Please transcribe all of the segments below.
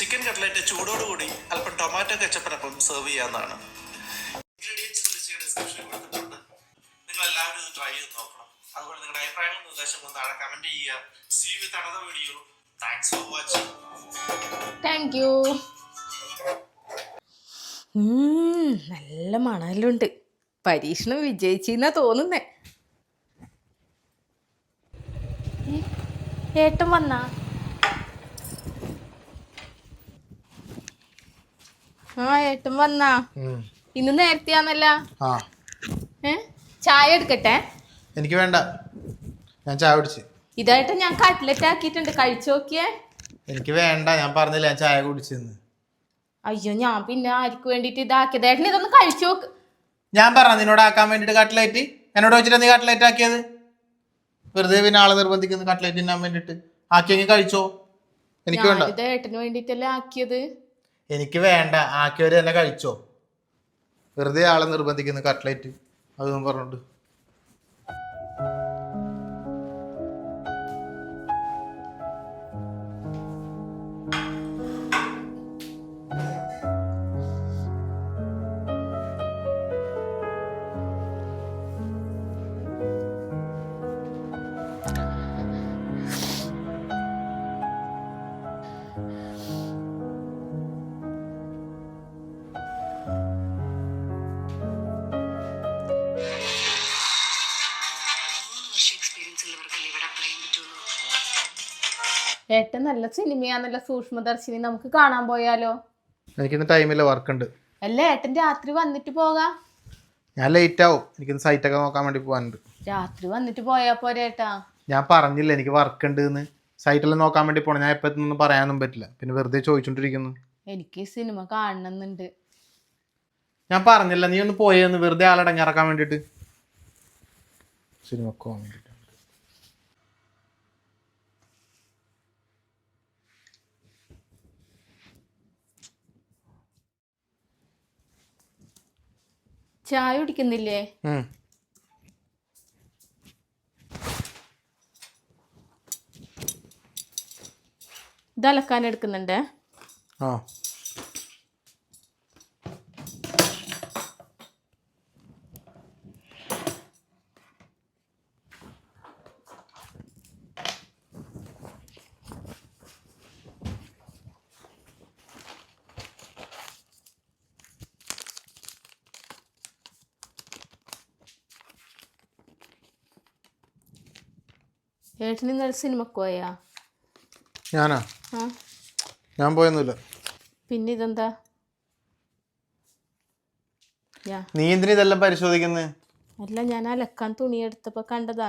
Chicken cutlet ചൂടോടുകൂടി അല്പം tomato കച്ചപ്പിനൊപ്പം സെർവ് ചെയ്യാവുന്നതാണ്. ഇൻഗ്രീഡിയൻസ് ലിസ്റ്റ് ഡിസ്ക്രിപ്ഷനിൽ കൊടുത്തിട്ടുണ്ട്. നിങ്ങൾ എല്ലാവരും ഇത് ട്രൈ ചെയ്ത് നോക്കണം. അതുപോലെ നിങ്ങളുടെ അഭിപ്രായങ്ങളും നിർദ്ദേശങ്ങളും താഴെ കമന്റ് ചെയ്യുക. See with another video thanks for watching thank you നല്ല മണലുണ്ട്. പരീക്ഷണം വിജയിച്ചെന്നാ തോന്നുന്നേ. ഏട്ടൻ വന്നാ? ആ ഏട്ടൻ വന്നാ. ഇന്ന് നേരത്തെയാന്നല്ല? ഏ? ചായ എടുക്കട്ടെ? എനിക്ക് വേണ്ട. ഞാൻ ചായ കുടിച്ച്. ഇതായിട്ട് ഞാൻ കട്ട്ലറ്റ് ആക്കിയിട്ടുണ്ട്. കഴിച്ചു നോക്കിയേ. എനിക്ക് വേണ്ട. ഞാൻ പറഞ്ഞില്ല ഞാൻ ചായ കുടിച്ചെന്ന്. അയ്യോ ഞാൻ പിന്നെ ആർക്ക് വേണ്ടിട്ട് ഇതാക്കിയത്? ഏട്ടൻ ഇതൊന്ന് കഴിച്ചു നോക്ക്. ഞാൻ പറഞ്ഞ നിന്നോട് ആക്കാൻ വേണ്ടിട്ട് കട്ട്ലേറ്റ് എന്നോട് വെച്ചിട്ട് നീ കട്ട്ലേറ്റ് ആക്കിയത്? വെറുതെ പിന്നെ ആളെ നിർബന്ധിക്കുന്നു കട്ട്ലേറ്റ് തിന്നാൻ വേണ്ടിട്ട് ആക്കിയെങ്കിൽ കഴിച്ചോ. എനിക്ക് വേണ്ട. ഇത് ഏട്ടന് വേണ്ടിട്ടല്ലേ ആക്കിയത്? എനിക്ക് വേണ്ട. ആക്കിയവർ തന്നെ കഴിച്ചോ? വെറുതെ ആളെ നിർബന്ധിക്കുന്നു കട്ട്ലേറ്റ്. അതൊന്നും പറഞ്ഞോണ്ട്. ഏട്ടൻ നല്ല സിനിമയാ നല്ല സൂക്ഷ്മദർശിനി. നമുക്ക് കാണാൻ പോയാലോ? എനിക്കിന്ന് ടൈമില്ല വർക്ക് ഉണ്ട്. അല്ല ഏട്ടൻ രാത്രി വന്നിട്ട് പോകാം? ഞാൻ ലേറ്റ് ആവും. സൈറ്റ് ഒക്കെ നോക്കാൻ വേണ്ടി പോകാനുണ്ട് രാത്രി വന്നിട്ട് പോയാ പോരെ ഏട്ടാ? ഞാൻ പറഞ്ഞില്ല എനിക്ക് വർക്ക് ഉണ്ട് എന്ന്. സൈറ്റെല്ലാം നോക്കാൻ വേണ്ടി പോണം. ഞാൻ ഇപ്പം ഒന്നും പറയാനൊന്നും പറ്റില്ല. പിന്നെ വെറുതെ ചോദിച്ചോണ്ടിരിക്കുന്നു. എനിക്ക് സിനിമ കാണണമെന്നുണ്ട് ഞാൻ പറഞ്ഞില്ല നീ ഒന്ന് പോയെന്ന്. വെറുതെ ആളടങ്ങിറക്കാൻ വേണ്ടിയിട്ട്. സിനിമക്ക് പോകാൻ വേണ്ടിയിട്ട്. ചായ കുടിക്കുന്നില്ലേ. ഇത് അലക്കാൻ എടുക്കുന്നുണ്ട് ആ. ഏട്ടൻ ഇന്നലെ സിനിമക്ക് പോയാ? ഞാനാ? ആ. ഞാൻ പോയൊന്നുമില്ല. പിന്നെ ഇതെന്താ? ഞാ നീ എന്തിനാ ഇതെല്ലാം പരിശോധിക്കുന്നത് അല്ല ഞാൻ അലക്കാൻ തുണി എടുത്തപ്പോ കണ്ടതാ.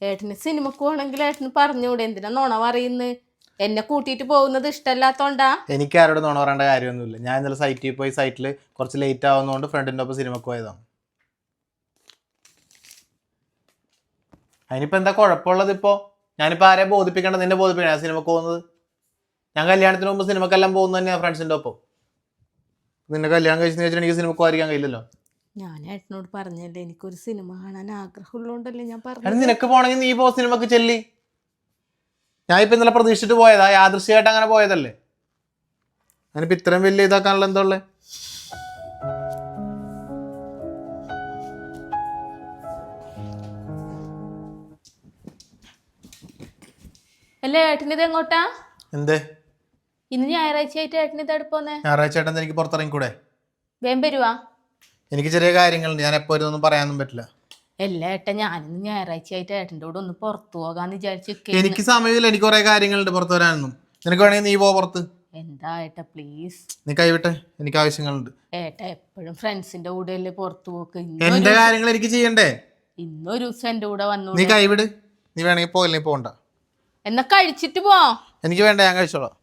ഏട്ടന് സിനിമക്ക് പോകണമെങ്കിൽ ഏട്ടന് പറഞ്ഞൂടെ എന്തിനാ നുണ പറയുന്നത് എന്നെ കൂട്ടിയിട്ട് പോകുന്നത് ഇഷ്ടമല്ലാത്തോണ്ടാ. എനിക്ക് ആരോട് നുണ പറയേണ്ട കാര്യമൊന്നുമില്ല. ഞാൻ ഇന്നലെ സൈറ്റിൽ പോയി സൈറ്റിൽ കുറച്ച് ലേറ്റ് ആവുന്നതുകൊണ്ട് ഫ്രണ്ടിന്റെ ഒപ്പം സിനിമക്ക് പോയതാണ് അതിനിപ്പോൾ എന്താ കുഴപ്പമുള്ളത് ഇപ്പോൾ ഞാനിപ്പോൾ ആരെ ബോധിപ്പിക്കേണ്ടത് നിന്നെ ബോധിപ്പിക്കണം ആ സിനിമക്ക് പോകുന്നത്. ഞാൻ കല്യാണത്തിന് മുമ്പ് സിനിമക്കെല്ലാം പോകുന്നത് തന്നെയാണ് ഫ്രണ്ട്സിന്റെ ഒപ്പം. നിന്നെ കല്യാണം കഴിച്ചെന്ന് വെച്ചിട്ട് എനിക്ക് സിനിമക്ക് വായിക്കാൻ കഴിയില്ലല്ലോ? ഞാൻ ഏട്ടനോട് പറഞ്ഞല്ലേ എനിക്കൊരു സിനിമ കാണാൻ ആഗ്രഹമുള്ളതുകൊണ്ടല്ലേ ഞാൻ പറഞ്ഞു നിനക്ക് പോണെങ്കിൽ നീ പോ സിനിമക്ക് ചെല്ലി. ഞാൻ ഇപ്പൊ ഇന്നലെ പ്രതീക്ഷിച്ചിട്ട് പോയതാ. യാദൃശ്യമായിട്ട് അങ്ങനെ പോയതല്ലേ? ഞാനിപ്പോ ഇത്രയും വലിയ ഇതാക്കാനുള്ള എന്താ ഉള്ളത് അല്ല ഏട്ടനിത് എങ്ങോട്ടാ? എന്തേ? ഇന്ന് ഞായറാഴ്ച ആയിട്ട് ഏട്ടനിത് ഇത് പോന്നെ? ഞായറാഴ്ച ഏട്ടൻ എനിക്ക് പുറത്തിറങ്ങിക്കൂടെ? വേം വരുവാ. എനിക്ക് ചെറിയ കാര്യങ്ങളുണ്ട്. ഞാൻ എപ്പോ വരുന്നൊന്നും പറയാനൊന്നും പറ്റില്ല. അല്ല ഏട്ടൻ ഞാനിന്ന് ഞായറാഴ്ച ആയിട്ട് ഏട്ടന്റെ കൂടെ ഒന്ന് പുറത്തു പോകാന്ന് വിചാരിച്ചു എനിക്ക് സമയമില്ല. എനിക്ക് കുറെ കാര്യങ്ങളുണ്ട് പുറത്തു വരാനൊന്നും. നിനക്ക് വേണമെങ്കിൽ നീ പോ പുറത്ത്. എന്താ ഏട്ടാ പ്ലീസ് നീ കൈവിട്ടെ. എനിക്ക് ആവശ്യങ്ങളുണ്ട്. ഏട്ടാ എപ്പോഴും ഫ്രണ്ട്സിന്റെ കൂടെ അല്ലേ പുറത്തു പോക്ക്. എന്റെ കാര്യങ്ങൾ എനിക്ക് ചെയ്യണ്ടേ? ഇന്നൊരു ദിവസം എന്റെ കൂടെ വന്നു നീ കൈവിട്. നീ വേണമെങ്കിൽ പോയില്ലെങ്കിൽ പോകണ്ട എന്നാ കഴിച്ചിട്ട് പോ. എനിക്ക് വേണ്ട ഞാൻ കഴിച്ചോളാം.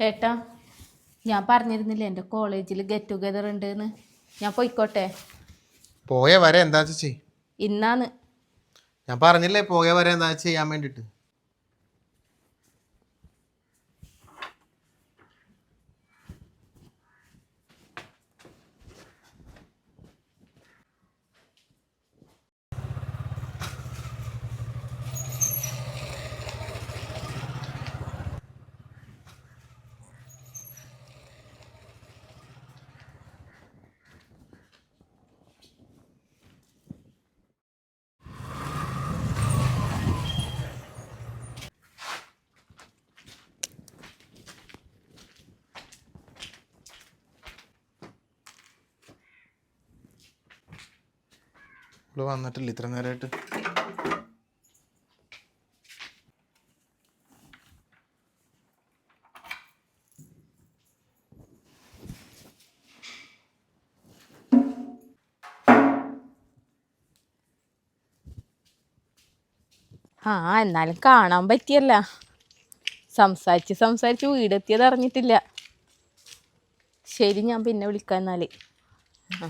ഏട്ടാ ഞാൻ പറഞ്ഞിരുന്നില്ലേ എന്റെ കോളേജിൽ ഗെറ്റ് ടുഗെദർ ഉണ്ടെന്ന്? ഞാൻ പോയിക്കോട്ടെ. പോയ വരെ എന്താ ചേച്ചി? ഇന്നാന്ന്. ഞാൻ പറഞ്ഞില്ലേ പോയ വരെ എന്താ ചെയ്യാൻ വേണ്ടിട്ട് ഇവിടെ വന്നിട്ടില്ല. ഇത്ര നേരമായിട്ട് ആ എന്നാലും കാണാൻ പറ്റിയല്ല. സംസാരിച്ച് സംസാരിച്ച് വീടെത്തിയത് അറിഞ്ഞിട്ടില്ല ശരി ഞാൻ പിന്നെ വിളിക്കാം എന്നാൽ ആ.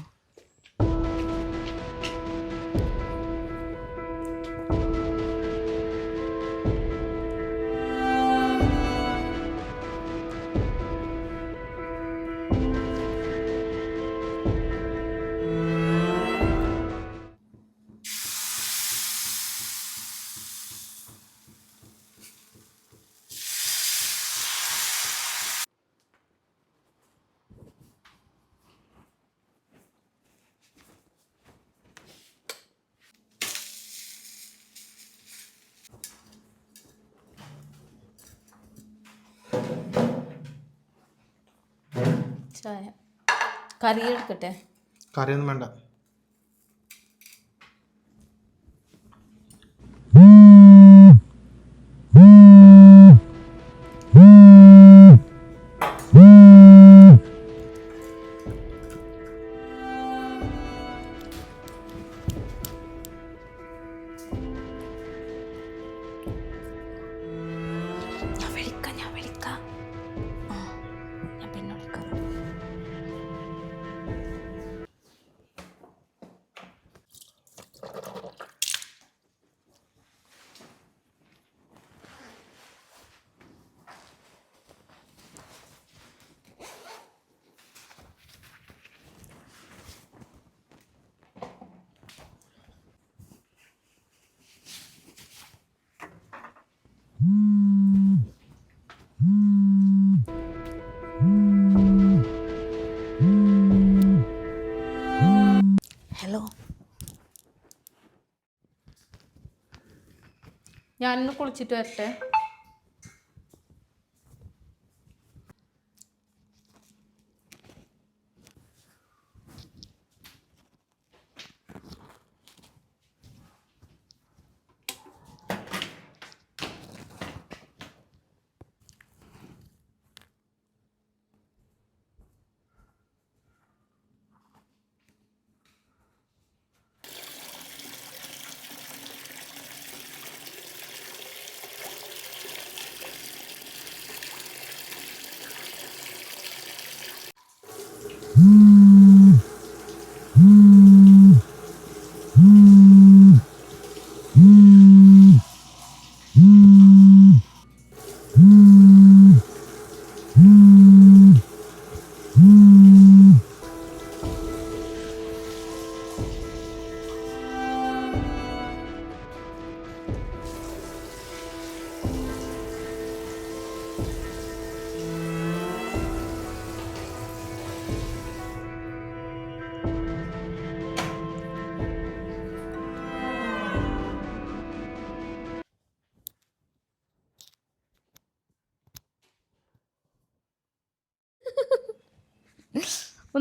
ചായ കറി എടുക്കട്ടെ? കറിയൊന്നും വേണ്ട. ഞാനൊന്ന് കുളിച്ചിട്ട് വരട്ടെ.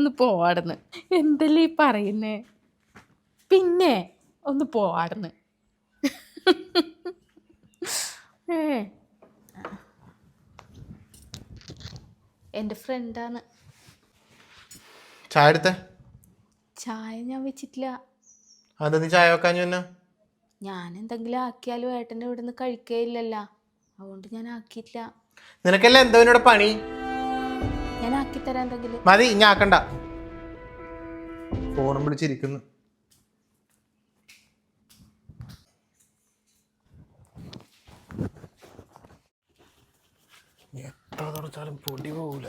ഒന്ന് പോവാടുന്ന്. എന്തല്ലേ ഈ പറയുന്നേ? പിന്നെ ഒന്ന് പോവാടുന്ന്. ഏ. എന്റെ ഫ്രണ്ടാണ്. ചായ എടുത്തേ? ചായ ഞാൻ വെച്ചിട്ടില്ല. അതെന്താ നീ ചായ വെക്കാൻ ഞാൻ എന്തെങ്കിലും ആക്കിയാലും ഏട്ടന്റെ ഇവിടെ നിന്ന് ഇല്ലല്ലോ അതുകൊണ്ട് ഞാൻ ആക്കിയിട്ടില്ല. നിനക്കല്ലേ എന്തോ പണി? ഞാൻ ആക്കിത്തരാം എന്തെങ്കിലും മതി ഞാൻ ആക്കണ്ട. ഫോണും വിളിച്ചിരിക്കുന്നു. എത്ര തുടച്ചാലും പൊടി പോകൂല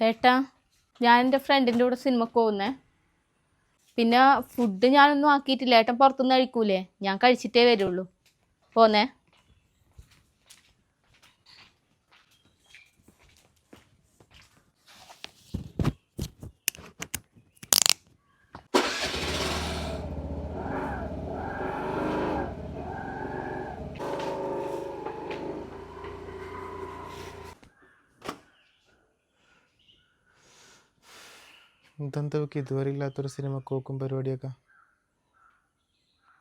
ഏട്ടാ ഞാൻ എന്റെ ഫ്രണ്ടിന്റെ കൂടെ സിനിമക്ക് പോകുന്നേ. പിന്നെ ഫുഡ് ഞാനൊന്നും ആക്കിയിട്ടില്ല. ഏട്ടൻ പുറത്തുനിന്ന് കഴിക്കൂലേ? ഞാൻ കഴിച്ചിട്ടേ വരുള്ളൂ. പോന്നേ. ഇതെന്താ ഇവക്ക് ഇതുവരെ ഇല്ലാത്തൊരു സിനിമ കോക്കും പരിപാടിയൊക്കെ?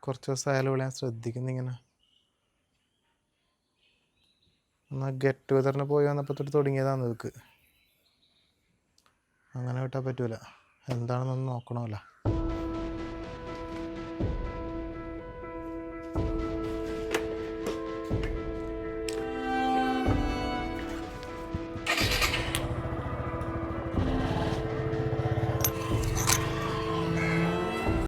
കുറച്ച് ദിവസം ഇവിടെ ഞാൻ ശ്രദ്ധിക്കുന്നിങ്ങനെ എന്നാൽ ഗെറ്റ് ടുഗദറിന് പോയി വന്നപ്പോൾ തൊട്ട് തുടങ്ങിയതാണ് ഇവക്ക്. അങ്ങനെ വിട്ടാൽ പറ്റൂല. എന്താണെന്നൊന്ന് നോക്കണമല്ലോ.